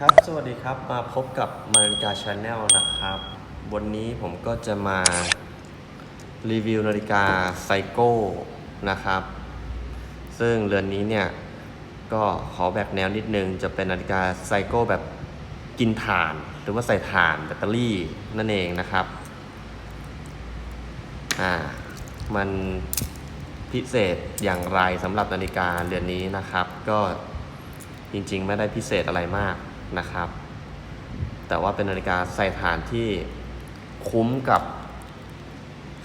ครับ สวัสดีครับ มาพบกับมาริกาชาแนลนะครับ วันนี้ผมก็จะมารีวิวนาฬิกาไซโก้นะครับ ซึ่งเรือนนี้เนี่ย ก็ขอแบบแนวนิดนึง จะเป็นนาฬิกาไซโก้แบบกินถ่าน หรือว่าใส่ถ่านแบตเตอรี่นั่นเองนะครับ อ่า มันพิเศษอย่างไรสำหรับนาฬิกาเรือนนี้นะครับ ก็จริงๆ ไม่ได้พิเศษอะไรมาก นะครับ แต่ว่าเป็นนาฬิกาใส่ถ่านที่คุ้มกับ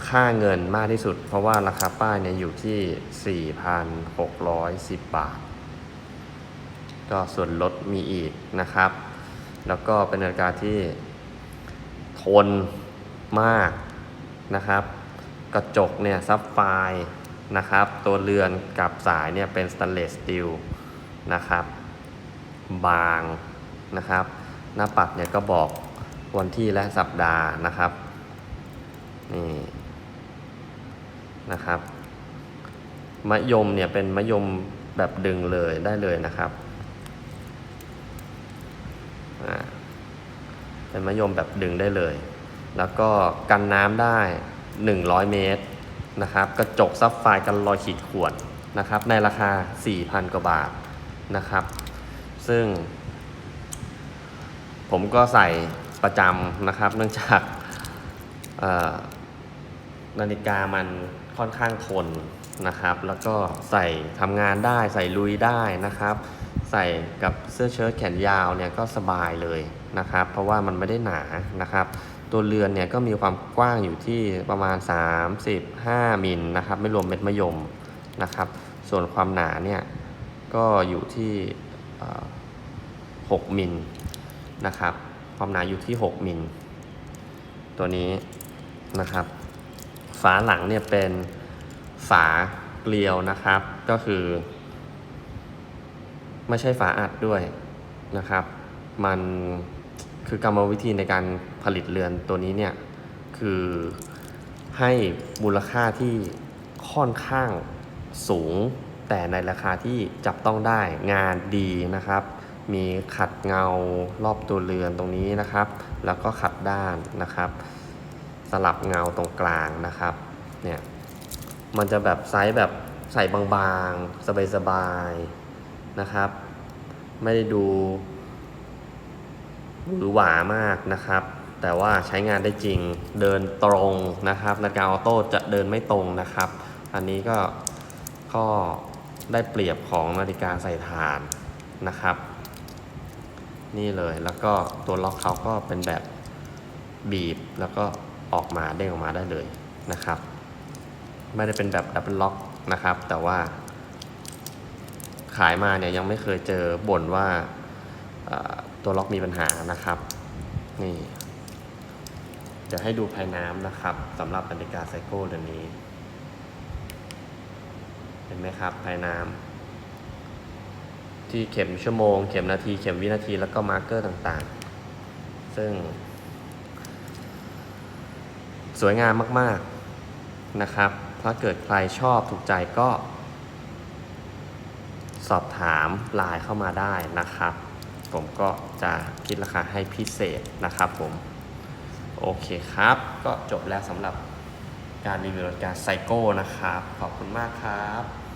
ค่าเงินมากที่สุด เพราะว่าราคาป้ายเนี่ยอยู่ที่ 4,610 บาท ก็ส่วนลดมีอีกนะครับ แล้วก็เป็นนาฬิกาที่ทนมากนะครับ กระจกเนี่ยซับไฟนะครับ ตัวเรือนกับสายเนี่ยเป็นสแตนเลสสตีลนะครับ บาง นะครับ หน้าปัดเนี่ยก็บอกวันที่และสัปดาห์นะครับนี่นะครับมะยมเนี่ยเป็นมะยมแบบดึงเลยได้เลยนะครับอ่าเป็นมะยมแบบดึงได้เลย แล้วก็กันน้ำได้ 100 เมตรนะครับกระจกซับไฟกันรอยขีดข่วนนะครับในราคา 4,000 กว่าบาทนะครับ ซึ่ง ผมก็ใส่ประจำนะครับ เนื่องจากนาฬิกามันค่อนข้างทนนะครับ แล้วก็ใส่ทำงานได้ใส่ลุยได้นะครับ ใส่กับเสื้อเชิ้ตแขนยาวเนี่ยก็สบายเลยนะครับ เพราะว่ามันไม่ได้หนานะครับ ตัวเรือนเนี่ยก็มีความกว้างอยู่ที่ประมาณ 35มิลนะครับ ไม่รวมเม็ดมะยมนะครับ ส่วนความหนาเนี่ยก็อยู่ที่6มิล นะครับ ความหนาอยู่ที่ 6 มิล ตัวนี้นะครับ ฝาหลังเนี่ยเป็นฝาเกลียวนะครับ ก็คือ ไม่ใช่ฝาอัดด้วยนะครับ มันคือกรรมวิธีในการผลิตเรือนตัวนี้เนี่ย คือให้มูลค่าที่ค่อนข้างสูง แต่ในราคาที่จับต้องได้งานดีนะครับ มีขัดเงารอบตัวเรือนตรงนี้นะครับ แล้วก็ขัดด้านนะครับ สลับเงาตรงกลางนะครับ เนี่ยมันจะแบบไซส์แบบใส่บางๆ สบายๆ นะครับ ไม่ได้ดูหรือหวามากนะครับ แต่ว่าใช้งานได้จริงเดินตรงนะครับนาฬิกาออโต้จะเดินไม่ตรงนะครับ อันนี้ก็ก็ได้เปรียบของนาฬิกาใส่ถ่านนะครับ นี่เลย แล้วก็ตัวล็อกเขาก็เป็นแบบบีบแล้วก็ออกมาเด้งออกมาได้เลยนะครับ ไม่ได้เป็นแบบดับเบิลล็อกนะครับ แต่ว่า ขายมาเนี่ยยังไม่เคยเจอบ่นว่าตัวล็อกมีปัญหานะครับ นี่เดี๋ยวให้ดูภายน้ำนะครับสำหรับนาฬิกาไซโก้เดือนนี้ เห็นไหมครับภายน้ำ ที่เข็มชั่วโมง เข็มนาที เข็มวินาที แล้วก็มาร์กเกอร์ต่างๆ ซึ่ง สวยงามมากๆนะครับ ถ้าเกิดใครชอบถูกใจก็ สอบถามไลน์เข้ามาได้นะครับ ผมก็จะคิดราคาให้พิเศษนะครับผม โอเคครับ ก็จบแล้วสำหรับการรีวิวนาฬิการไซโก้นะครับ ขอบคุณมากครับ